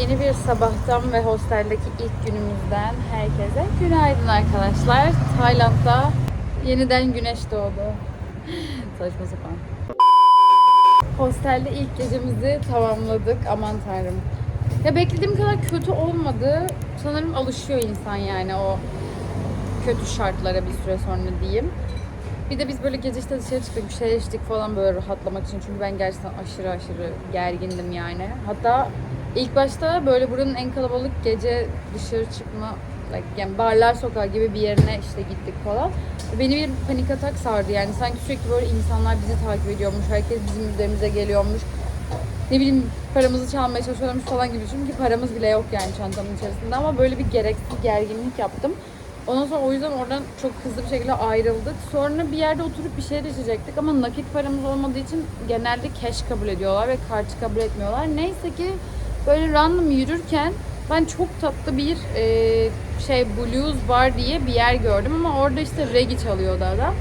Yeni bir sabahtan ve hosteldeki ilk günümüzden herkese günaydın arkadaşlar. Tayland'da yeniden güneş doğdu. Saçma sapan. Hostelde ilk gecemizi tamamladık. Aman tanrım. Ya beklediğim kadar kötü olmadı. Sanırım alışıyor insan yani o kötü şartlara bir süre sonra diyeyim. Bir de biz böyle gece işte dışarı çıktık, bir şeyler içtik falan böyle rahatlamak için. Çünkü ben gerçekten aşırı aşırı gergindim yani. Hatta ilk başta böyle buranın en kalabalık gece dışarı çıkma, yani barlar sokağı gibi bir yerine işte gittik falan. Beni bir panik atak sardı yani. Sanki sürekli böyle insanlar bizi takip ediyormuş, herkes bizim üzerimize geliyormuş. Ne bileyim paramızı çalmaya çalışıyorlarmış falan gibi. Çünkü paramız bile yok yani çantamın içerisinde ama böyle bir gereksiz gerginlik yaptım. Ondan sonra o yüzden oradan çok hızlı bir şekilde ayrıldık. Sonra bir yerde oturup bir şey içecektik ama nakit paramız olmadığı için genelde cash kabul ediyorlar ve kartı kabul etmiyorlar. Neyse ki böyle random yürürken ben çok tatlı bir e, şey blues bar diye bir yer gördüm ama orada işte reggae çalıyordu adam.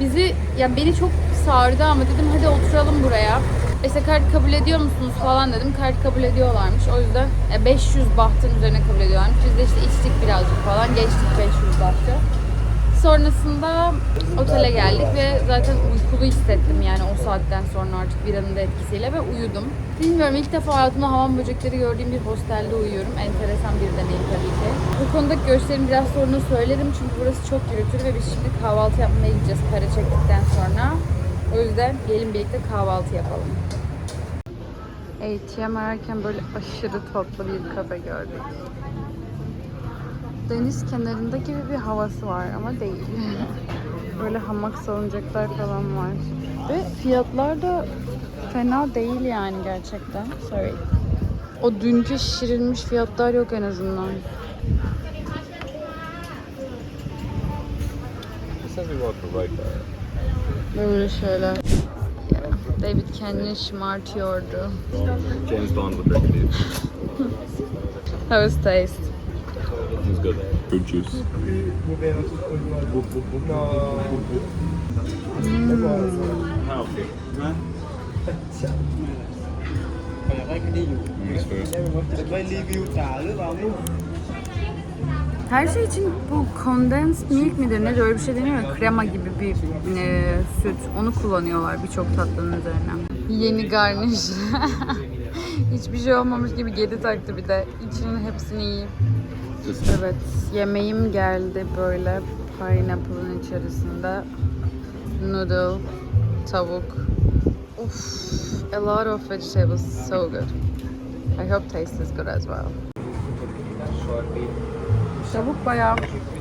Bizi ya beni çok sardı ama dedim hadi oturalım buraya. İşte kart kabul ediyor musunuz falan dedim. Kart kabul ediyorlarmış. O yüzden e, 500 bahtın üzerine kabul ediyorlarmış. Biz de işte içtik birazcık falan. Geçtik 500 bahtı. Sonrasında otele geldik ve zaten uykulu hissettim yani o saatten sonra artık biranın da etkisiyle ve uyudum. Bilmiyorum ilk defa hayatımda hamam böcekleri gördüğüm bir hostelde uyuyorum. Enteresan bir deneyim tabii ki. Bu konudaki görüşlerimi biraz sonra söylerim çünkü burası çok gürültülü ve biz şimdi kahvaltı yapmaya gideceğiz para çektikten sonra. O yüzden gelin birlikte kahvaltı yapalım. ATM ararken böyle aşırı tatlı bir kafe gördük. Deniz kenarında gibi bir havası var ama değil. Böyle hamak salıncaklar falan var. Ve fiyatlar da fena değil yani gerçekten. Sorry. O dünkü şişirilmiş fiyatlar yok en azından. Böyle şeyler. David kendini şımartıyordu. James Bond with Ricky. How was taste? It was good. Fruit juice. No. Mm. Her şey için bu condensed milk midir ne öyle bir şey deniyor krema gibi bir e, süt onu kullanıyorlar birçok tatlının üzerine. Yeni garniş. Hiçbir şey olmamış gibi geri taktı bir de. İçinin hepsini yiyip Evet yemeğim geldi böyle pineapple'ın içerisinde. Noodle, tavuk. Uf, a lot of vegetables, so good. I hope taste is good as well. Tavuk bayağı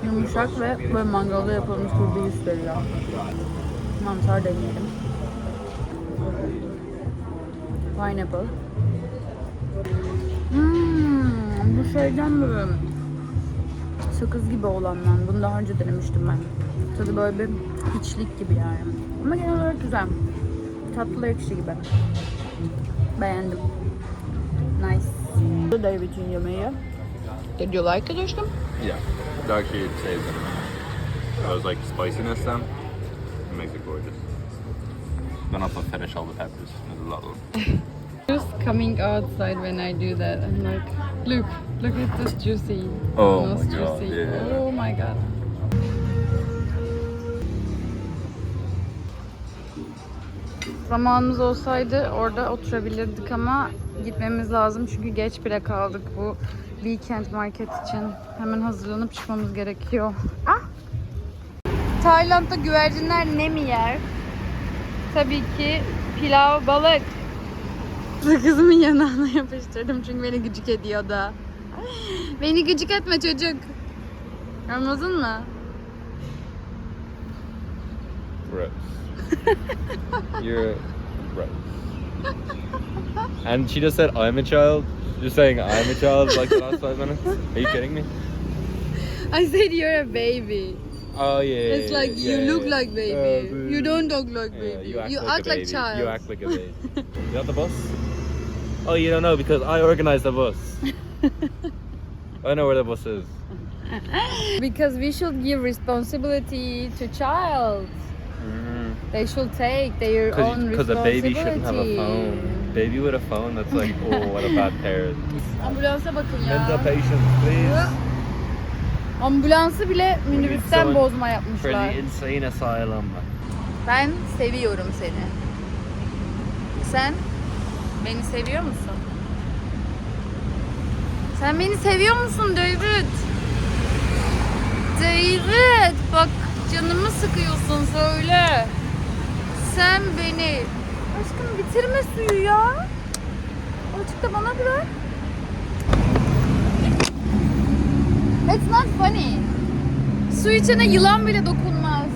yumuşak ve böyle mangalda yapılmış gibi veriyor. Mantar deneyelim. Pineapple. Hmm, bu şeyden böyle sakız gibi olandan. Bunu daha önce denemiştim ben. Tadı böyle bir hiçlik gibi yani. Ama genel olarak güzel. Tatlı ekşi gibi. Beğendim. Nice. David'in yemeği. Did you like it aşkım? Yeah. It actually saves them. Those like spiciness then. It makes it gorgeous. Then I'll put finish all the peppers. There's a lot of them. Just coming outside when I do that, I'm like, look, look at this juicy. Oh nose my God, juicy. yeah. Oh my god. Zamanımız olsaydı orada oturabilirdik ama gitmemiz lazım çünkü geç bile kaldık bu weekend market için. Hemen hazırlanıp çıkmamız gerekiyor. Ah! Tayland'da güvercinler ne mi yer? Tabii ki pilav balık. Sakızımın yanağına yapıştırdım çünkü beni gıcık ediyor da. Beni gıcık etme çocuk. Anladın mı? Gross. You're gross. And she just said, I'm a child. You're saying I'm a child like the last five minutes? Are you kidding me? I said you're a baby. Oh yeah. It's like you yeah, look yeah. like baby. Uh, you don't look like Yeah, baby. you act, you like, act like child. You act like a baby. you on the bus? Oh, you don't know because I organized the bus. I know where the bus is. Because we should give responsibility to child. They should take their own 'cause a responsibility. baby shouldn't have a phone. baby with a phone. That's like, oh, what a bad parent. Ambulansa bakın Mental ya. patience, please. Ambulansı bile minibüsten bozma For yapmışlar. the insane asylum. Ben seviyorum seni. Sen beni seviyor musun? Sen beni seviyor musun David? David bak canımı sıkıyorsun söyle. Sen beni Aşkım bitirme suyu ya. Azıcık da bana bırak. It's not funny. Su içene yılan bile dokunmaz.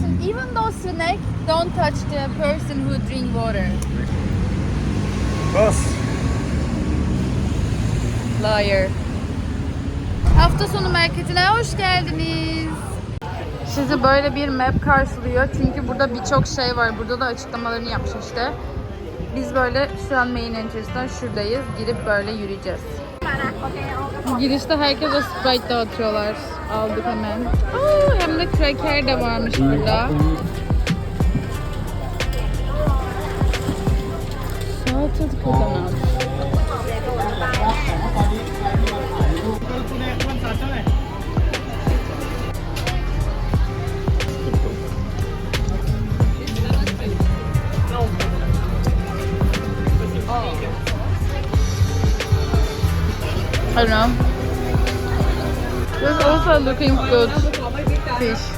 So even though snake don't touch the person who drink water. Boss. Liar. Hafta sonu marketine hoş geldiniz. Sizi böyle bir map karşılıyor. Çünkü burada birçok şey var. Burada da açıklamalarını yapmış işte. Biz böyle şu an main entrance'dan şuradayız. Girip böyle yürüyeceğiz. Girişte herkese Sprite dağıtıyorlar. Aldık hemen. Oo, hem de cracker de varmış burada. I don't know. There's also looking good fish.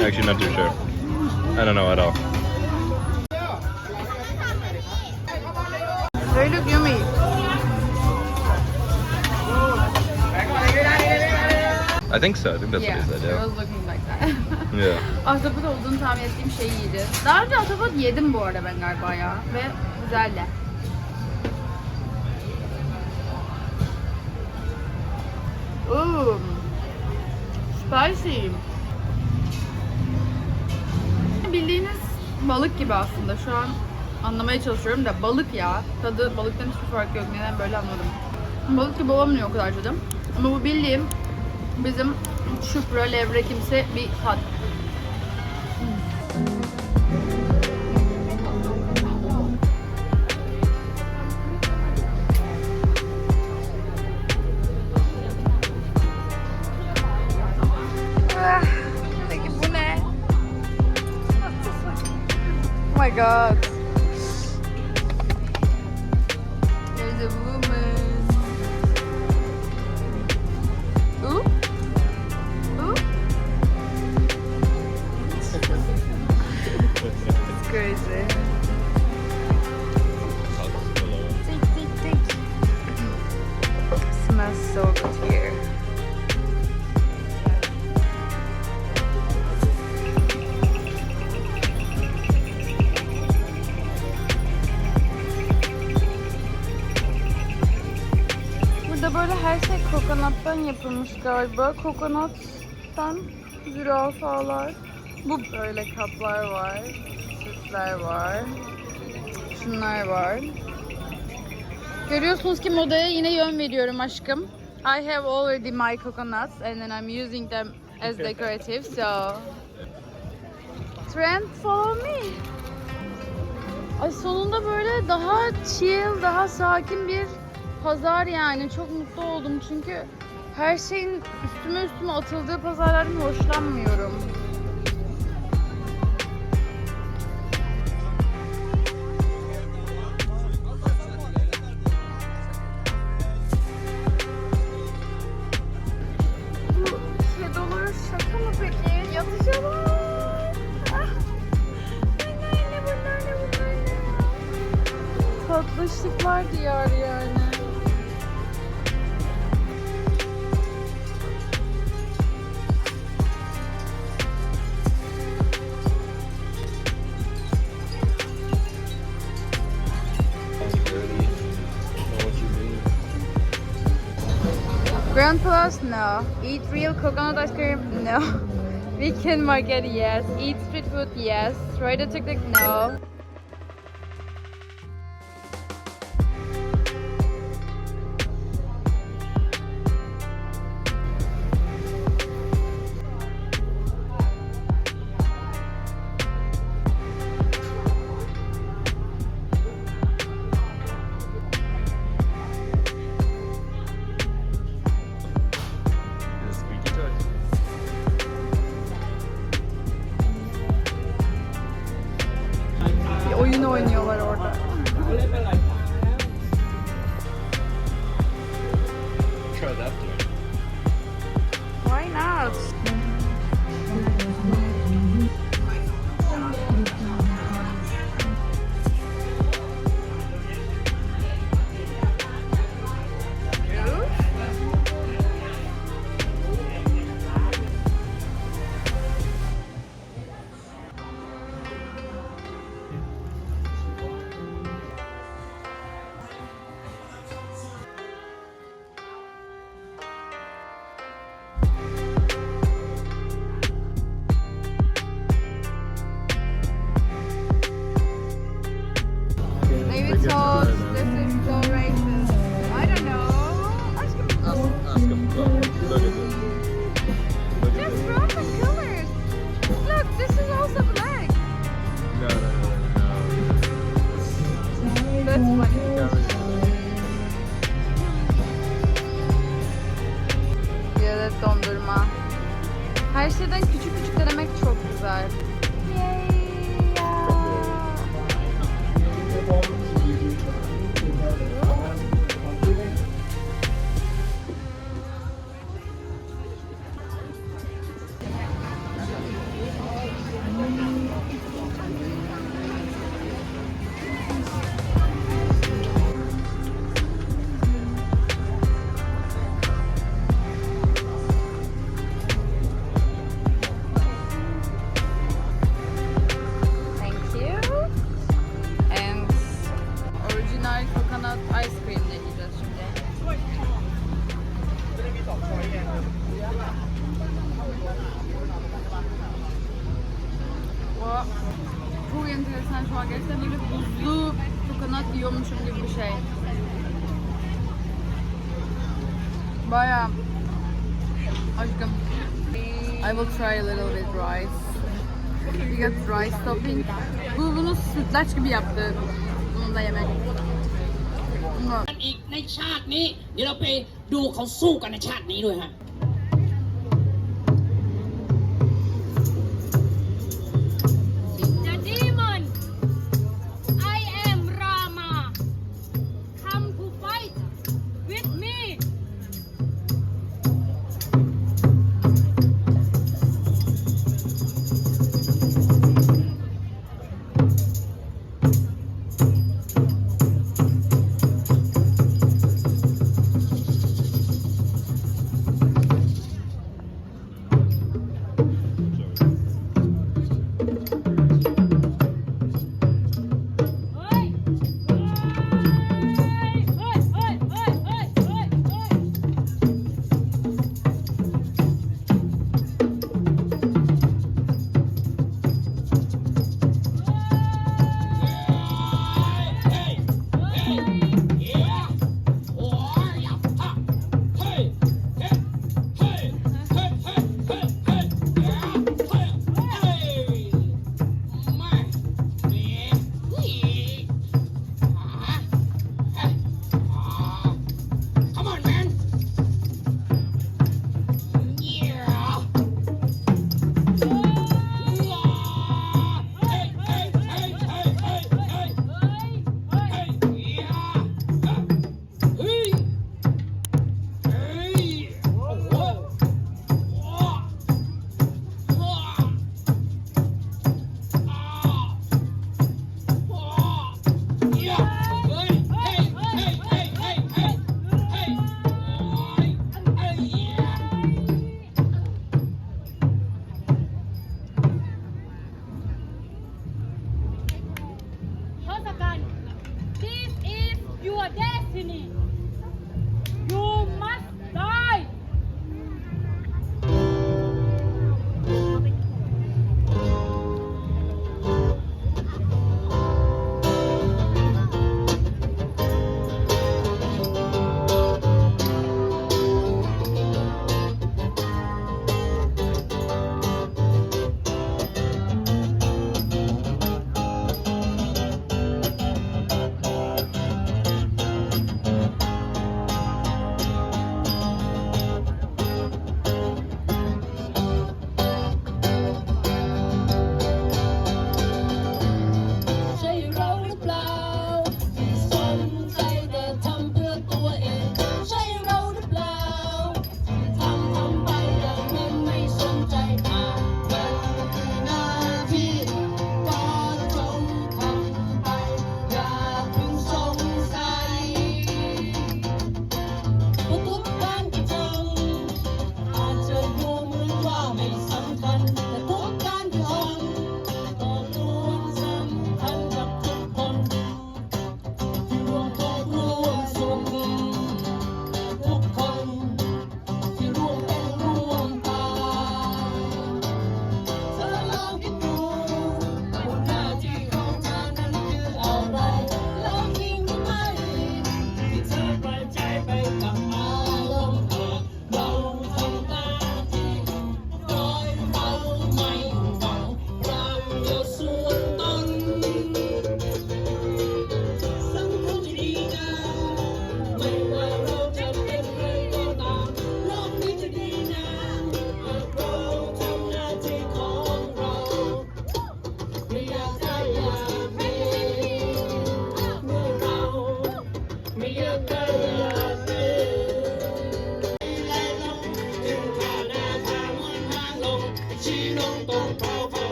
Actually not too sure. I don't know at all. They look yummy. I think so. I think that's yeah, what he said. was looking like that. Yeah. Yeah. Ahtapot olduğunu tahmin ettiğim şey iyiydi. Daha önce ahtapot yedim bu arada ben galiba ya. Ve güzeldi. Ooh, spicy. Bildiğiniz balık gibi aslında. Şu an anlamaya çalışıyorum da balık ya. Tadı balıktan hiçbir farkı yok. Neden böyle anladım. Balık gibi olmuyor o kadar tadı. Ama bu bildiğim bizim çupra, levrekimsi bir tat. God. Galiba. Kokonattan zürafalar. Bu böyle kaplar var. Süsler var. Şunlar var. Görüyorsunuz ki modaya yine yön veriyorum aşkım. I have already my coconuts and then I'm using them as decorative so Trend follow me. Ay sonunda böyle daha chill, daha sakin bir pazar yani. Çok mutlu oldum çünkü her şeyin üstüme üstüme atıldığı pazarlardan hoşlanmıyorum. Bu kedolar şaka No. Eat real coconut ice cream? No. Weekend market? Yes. Eat street food? Yes. Ride a tuk-tuk? No. Her şeyden küçük küçük denemek çok güzel. enteresan şu an gerçekten böyle buzlu kokonat yiyormuşum gibi bir şey. Baya aşkım. I will try a little bit rice. We got rice topping. Bu bunu sütlaç gibi yaptı. Bunu da yemek. Bunu อีกในชาตินี้ เดี๋ยวเราไปดูเขาสู้กันในชาตินี้ด้วยฮะ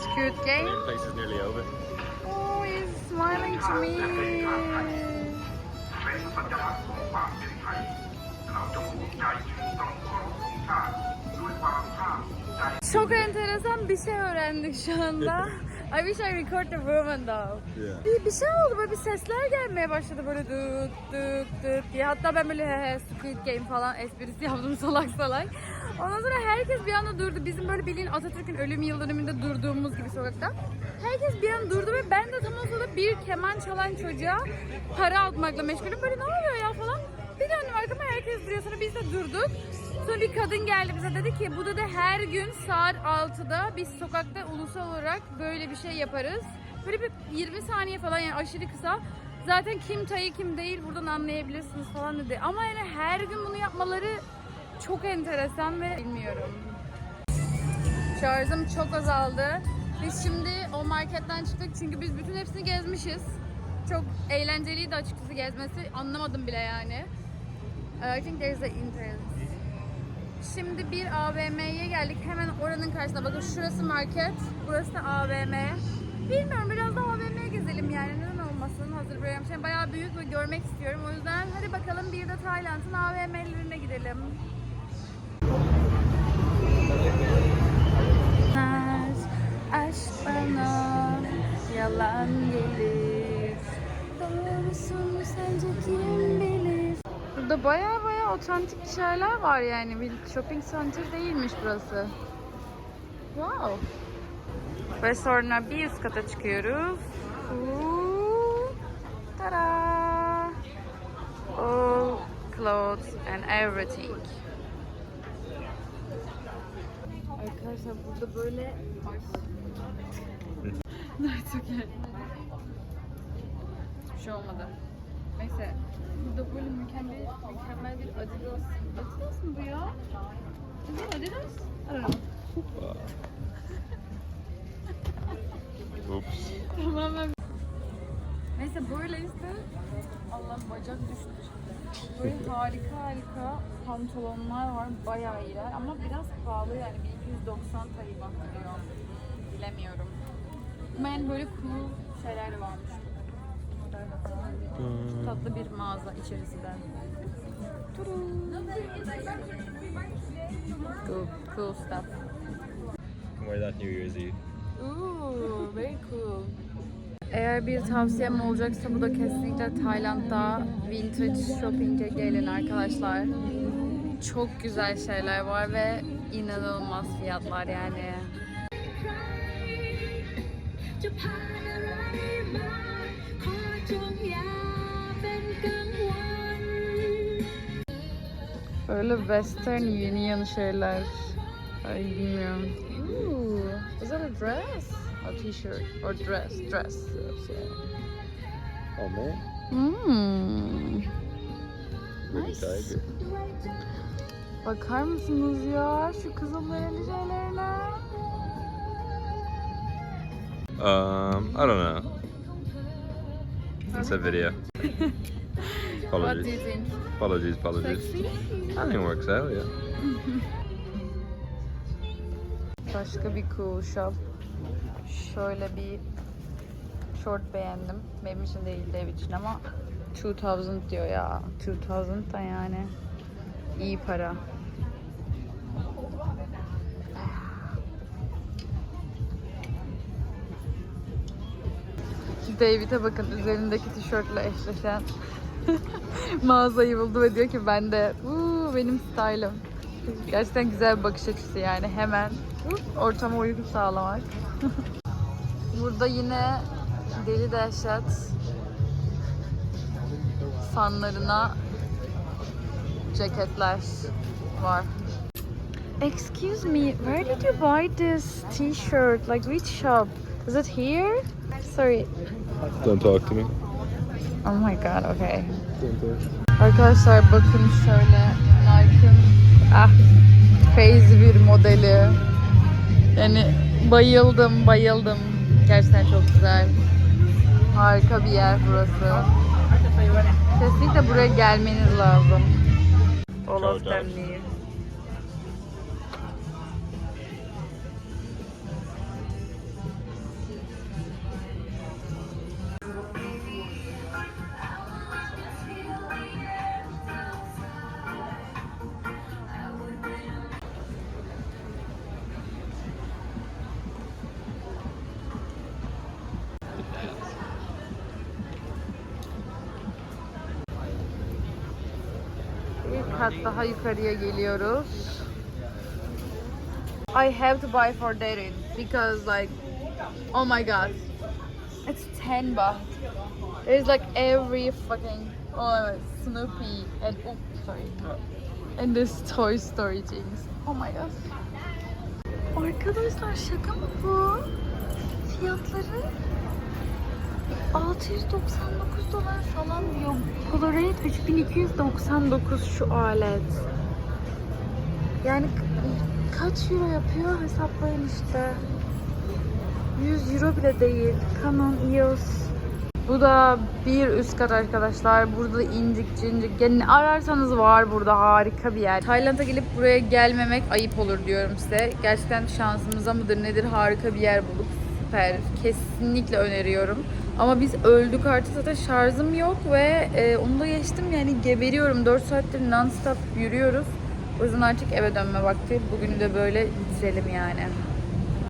Squid Game. The place is nearly over. Oh, he's smiling to me. Çok enteresan bir şey öğrendik şu anda. I wish I record the woman though. Yeah. Bir, bir şey oldu böyle bir sesler gelmeye başladı böyle dık dık dık diye. Hatta ben böyle he he Squid Game falan esprisi yaptım salak salak. Ondan sonra herkes bir anda durdu. Bizim böyle bildiğin Atatürk'ün ölüm yıl dönümünde durduğumuz gibi sokakta. Herkes bir an durdu ve ben de tam o sırada bir keman çalan çocuğa para atmakla meşgulüm. Böyle ne oluyor ya falan. Bir döndüm arkama herkes duruyor. Sonra biz de durduk. Sonra bir kadın geldi bize dedi ki bu dedi her gün saat 6'da biz sokakta ulusal olarak böyle bir şey yaparız. Böyle bir 20 saniye falan yani aşırı kısa. Zaten kim tayı kim değil buradan anlayabilirsiniz falan dedi. Ama yani her gün bunu yapmaları çok enteresan ve bilmiyorum. Şarjım çok azaldı. Biz şimdi o marketten çıktık çünkü biz bütün hepsini gezmişiz. Çok eğlenceliydi açıkçası gezmesi. Anlamadım bile yani. I think there's a interest. Şimdi bir AVM'ye geldik. Hemen oranın karşısında. Bakın şurası market. Burası da AVM. Bilmiyorum biraz da AVM'ye gezelim yani. Neden olmasın? Hazır böyle yapmışlar. Bayağı büyük ve görmek istiyorum. O yüzden hadi bakalım bir de Tayland'ın AVM'lerine gidelim. Aşk bana yalan gelir. Doğrusunu sence kim bilir? Burada baya baya otantik şeyler var yani. Bir shopping center değilmiş burası. Wow. Ve sonra bir üst kata çıkıyoruz. Ooh, Tada! All clothes and everything. Arkadaşlar burada böyle Ay. That's okay. Hiçbir şey olmadı. Neyse. Burada böyle mükemmel, mükemmel bir Adidas. Adidas mı bu ya? İt Adidas? Know. Oops. Tamamen. Neyse böyle işte. Allah bacak düştü. Böyle harika harika pantolonlar var. Bayağı iyiler ama biraz pahalı yani. 1290 tayı bahsediyor. Bilemiyorum. Ama yani böyle cool şeyler de varmış. Tatlı bir mağaza içerisi de. Cool, cool stuff. Wear that New Year's Eve. Ooh, very cool. Eğer bir tavsiyem olacaksa bu da kesinlikle Tayland'da vintage shopping'e gelin arkadaşlar. Çok güzel şeyler var ve inanılmaz fiyatlar yani. Böyle Western Union şeyler. Ay bilmiyorum. Ooh, is that a dress? Or t-shirt? Or dress? Dress. Oh man. Hmm. Nice. Bakar mısınız ya şu kızılderili şeylerine? Um, I don't know. It's a video. What do you Apologies. think? Apologies, apologies. Sexy? I think it works out, yeah. Başka bir cool shop. Şöyle bir short beğendim. Benim için değil Dev için ama 2000 diyor ya. 2000 da yani iyi para. David'e bakın üzerindeki tişörtle eşleşen mağazayı buldu ve diyor ki ben de "Uuu, benim style'ım. Gerçekten güzel bir bakış açısı yani hemen ortama uyum sağlamak. Burada yine deli dehşet fanlarına ceketler var. Excuse me, where did you buy this t-shirt? Like which shop? Is it here? Sorry. Don't talk to me. Oh my god, okay. Arkadaşlar bakın şöyle Nike'ın ah crazy bir modeli. Yani bayıldım bayıldım. Gerçekten çok güzel. Harika bir yer burası. Kesinlikle buraya gelmeniz lazım. All of kat daha yukarıya geliyoruz. I have to buy for Darin because like oh my god it's 10 baht. There's like every fucking oh Snoopy and oh sorry and this Toy Story things. Oh my god. Arkadaşlar şaka mı bu? 699 dolar falan diyor. Colorate 3299 şu alet. Yani ka- kaç euro yapıyor hesaplayın işte. 100 euro bile değil. Canon EOS. Bu da bir üst kat arkadaşlar. Burada incik cincik. Yani ararsanız var burada harika bir yer. Tayland'a gelip buraya gelmemek ayıp olur diyorum size. Gerçekten şansımıza mıdır nedir harika bir yer bulduk. Süper. Kesinlikle öneriyorum. Ama biz öldük artık zaten şarjım yok ve e, onu da geçtim yani geberiyorum. 4 saattir non stop yürüyoruz. O yüzden artık eve dönme vakti. Bugünü de böyle bitirelim yani.